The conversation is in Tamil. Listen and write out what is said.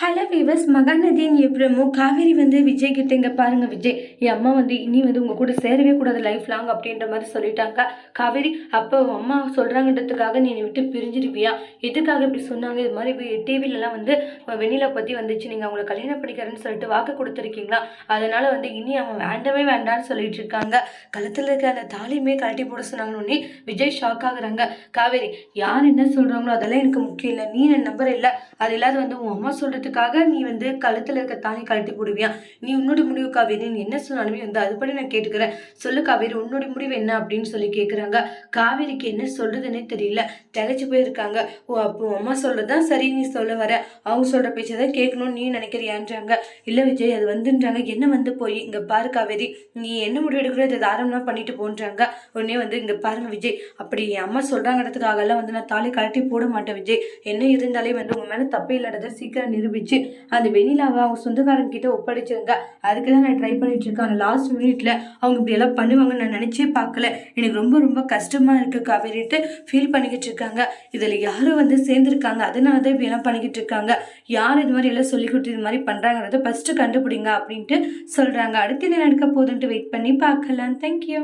ஹலோ வீவர்ஸ் மகாநதியின் எப்ரமோ காவேரி வந்து விஜய் கிட்ட இங்கே பாருங்கள் விஜய். என் அம்மா வந்து இனி வந்து உங்கள் கூட சேரவே கூடாது லைஃப் லாங் அப்படின்ற மாதிரி சொல்லிட்டாங்க. காவேரி அப்போ அம்மா சொல்கிறாங்கன்றதுக்காக நீ என்னை விட்டு பிரிஞ்சிருவியா? எதுக்காக இப்படி சொன்னாங்க? இது மாதிரி டிவிலலாம் வந்து வெண்ணிலா பற்றி வந்துச்சு. நீங்கள் அவங்கள கல்யாணம் பண்ணிக்கிறேன்னு சொல்லிட்டு வாக்கு கொடுத்துருக்கீங்களா? அதனால் வந்து இனி அவன் வேண்டவே வேண்டான்னு சொல்லிட்டு இருக்காங்க. கழுத்துல இருக்க அந்த தாலியுமே கழட்டி போட சொன்னாங்கன்னு விஜய் ஷாக் ஆகுறாங்க. காவேரி யார் என்ன சொல்கிறாங்களோ அதெல்லாம் எனக்கு முக்கியம் இல்லை. நீ என் நம்பர் இல்லை. அது இல்லாத வந்து உன் அம்மா சொல்கிறது சொல்றதுக்காக நீ வந்து கழுத்தில் இருக்க தாலி கழட்டி போடுவியா? நீ உன்னோட முடிவு காவேரி நீ என்ன சொன்னாலுமே வந்து அதுபடி நான் கேட்டுக்கிறேன். சொல்லு காவேரி உன்னோட முடிவு என்ன அப்படின்னு சொல்லி கேட்குறாங்க காவேரிக்கு என்ன சொல்றதுன்னே தெரியல. திகைச்சு போயிருக்காங்க. ஓ அப்போ அம்மா சொல்றதுதான் சரி நீ சொல்ல வர. அவங்க சொல்ற பேச்சை தான் கேட்கணும்னு நீ நினைக்கிறியான்றாங்க. இல்லை விஜய் அது வந்துன்றாங்க. என்ன வந்து போய்? இங்க பாரு காவேரி நீ என்ன முடிவு எடுக்கிறோ இதை தாராளமாக பண்ணிட்டு போன்றாங்க. உடனே வந்து இங்க பாருங்க விஜய் அப்படி என் அம்மா சொல்றாங்கிறதுக்காக எல்லாம் வந்து நான் தாலி கழட்டி போட மாட்டேன் விஜய். என்ன இருந்தாலே வந்து உங்க மேல தப்பே இல்லாததை சீக்கிரம் நிரூபிச்சு அந்த வெனிலாவை அவங்க சொந்தக்காரங்க கிட்ட ஒப்படைச்சிருங்க அதுக்கு தான் நான் ட்ரை பண்ணிட்டு இருக்கேன் அந்த லாஸ்ட் மினிட்ல அவங்க இப்படி எல்லாம் பண்ணுவாங்கன்னு நான் நினைச்சே பார்க்கல. எனக்கு ரொம்ப ரொம்ப கஷ்டமா இருக்கு காவேரிட்டு ஃபீல் பண்ணிக்கிட்டு இருக்காங்க இதுல யாரும் வந்து சேர்ந்துருக்காங்க. அதனால தான் இப்படி எல்லாம் பண்ணிக்கிட்டு இருக்காங்க யார் இது மாதிரி எல்லாம் சொல்லி கொடுத்து இது மாதிரி பண்றாங்கிறத ஃபர்ஸ்ட் கண்டுபிடிங்க அப்படின்ட்டு சொல்றாங்க. அடுத்து என்ன நடக்க போகுதுன்ட்டு வெயிட் பண்ணி பார்க்கலாம். தேங்க்யூ